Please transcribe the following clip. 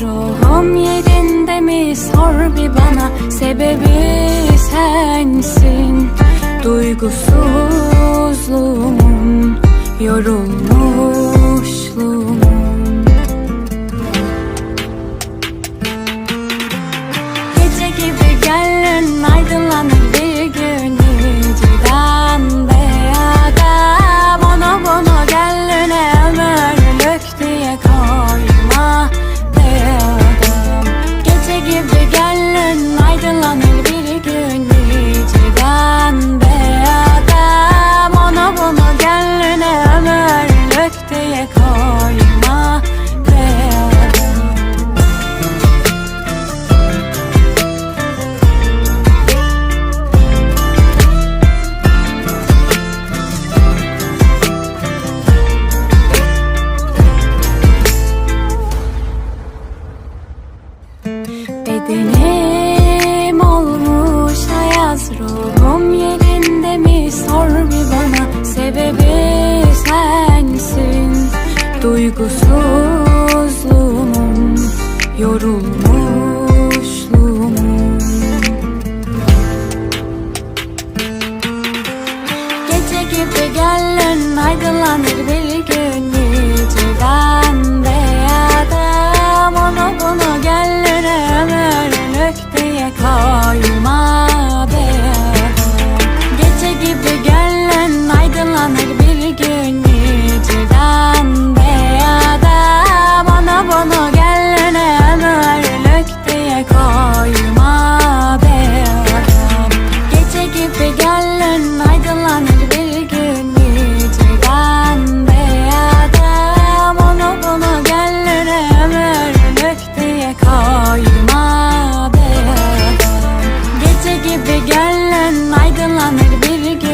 ruhum yerinde mi? Sor bir bana. Sebebi sensin. Duygusuzluğumun yorulmuşluğumun Sebebi sensin duygusuzluğumun yorulmuşluğumun Gece gibi gönlün aydınlanır bir Ve gelen aydınlanır bir gün.